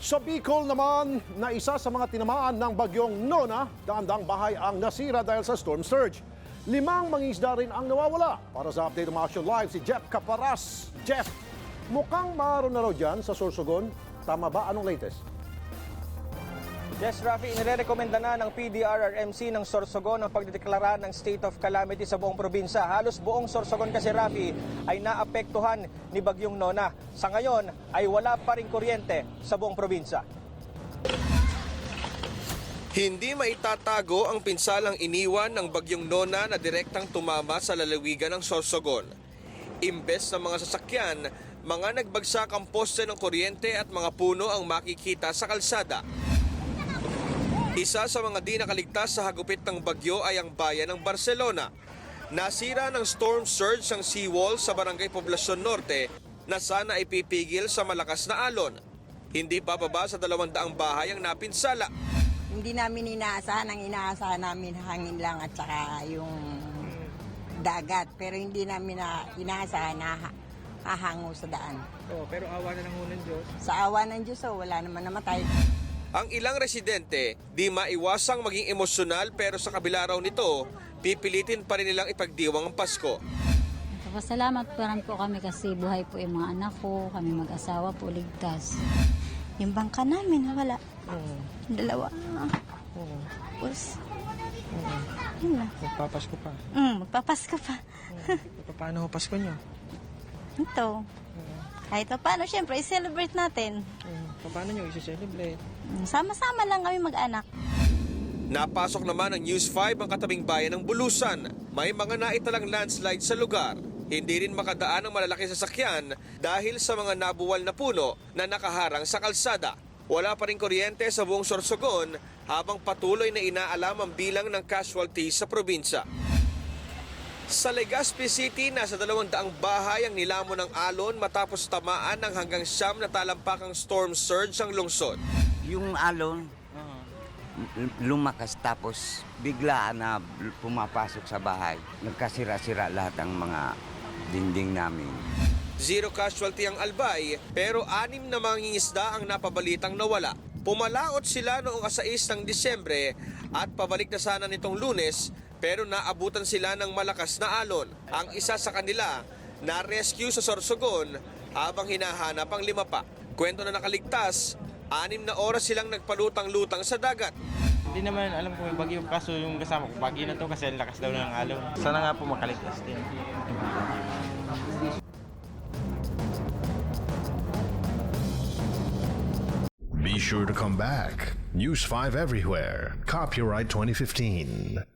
Sa Bicol naman, na isa sa mga tinamaan ng bagyong Nona, daandang bahay ang nasira dahil sa storm surge. Limang mangisda rin ang nawawala. Para sa update ng Action Live, si Jeff Caparas. Jeff, mukhang maroon na raw dyan sa Sorsogon. Tama ba? Anong latest? Yes, Rafi, inirekomenda na ng PDRRMC ng Sorsogon ang pagdedeklara ng state of calamity sa buong probinsya. Halos buong Sorsogon kasi, Rafi, ay naapektuhan ni Bagyong Nona. Sa ngayon, ay wala pa rin kuryente sa buong probinsya. Hindi maitatago ang pinsalang iniwan ng bagyong Nona na direktang tumama sa lalawigan ng Sorsogon. Imbes sa mga sasakyan, mga nagbagsak ang poste ng kuryente at mga puno ang makikita sa kalsada. Isa sa mga di nakaligtas sa hagupit ng bagyo ay ang bayan ng Barcelona. Nasira ng storm surge ang seawall sa barangay Poblacion Norte na sana ipipigil sa malakas na alon. Hindi pa baba sa dalawang daang bahay ang napinsala. Hindi namin inaasahan, ang inaasahan namin hangin lang at saka yung dagat. Pero hindi namin na inaasahan na ha- hahango sa daan. Oh, pero awa na ng unang Diyos. Sa awa ng Diyos, oh, wala naman namatay. Ang ilang residente di maiwasang maging emosyonal pero sa kabila raw nito, pipilitin pa rin nilang ipagdiwang ang Pasko. Pasalamat pa rin po kami kasi buhay po yung mga anak ko, kami mag-asawa po ligtas. Yung bangka namin, wala. Dalawa. Tapos, yun na. Magpapasko pa. Mm, magpapasko pa. Paano ho Pasko nyo? Ito. Kahit pa paano, syempre, i-celebrate natin. Paano nyo isi-celebrate? Mm, Sama-sama lang kami mag-anak. Napasok naman ng News 5 ang katabing bayan ng Bulusan. May mga naitalang landslide sa lugar. Hindi rin makadaan ang malalaki sasakyan dahil sa mga nabuwal na puno na nakaharang sa kalsada. Wala pa rin kuryente sa buong Sorsogon habang patuloy na inaalam ang bilang ng casualties sa probinsya. Sa Legazpi City, nasa dalawang daang bahay ang nilamon ng alon matapos tamaan ng hanggang siyam na talampakang storm surge ang lungsod. Yung alon, l- lumakas tapos bigla na pumapasok sa bahay. Nagkasira-sira lahat ang mga dingding namin. Zero casualty ang Albay, pero anim na mangingisda ang napabalitang nawala. Pumalaot sila noong 6 ng Disyembre at pabalik na sana nitong lunes pero naabutan sila ng malakas na alon. Ang isa sa kanila na-rescue sa Sorsogon habang hinahanap ang lima pa. Kwento na nakaligtas, anim na oras silang nagpalutang-lutang sa dagat. Hindi naman alam kung may bagyo kaso yung kasama ko bagyo na to kasi ang lakas daw ng alon. Sana nga po makaligtas din. Be sure to come back. News 5 everywhere. Copyright 2015.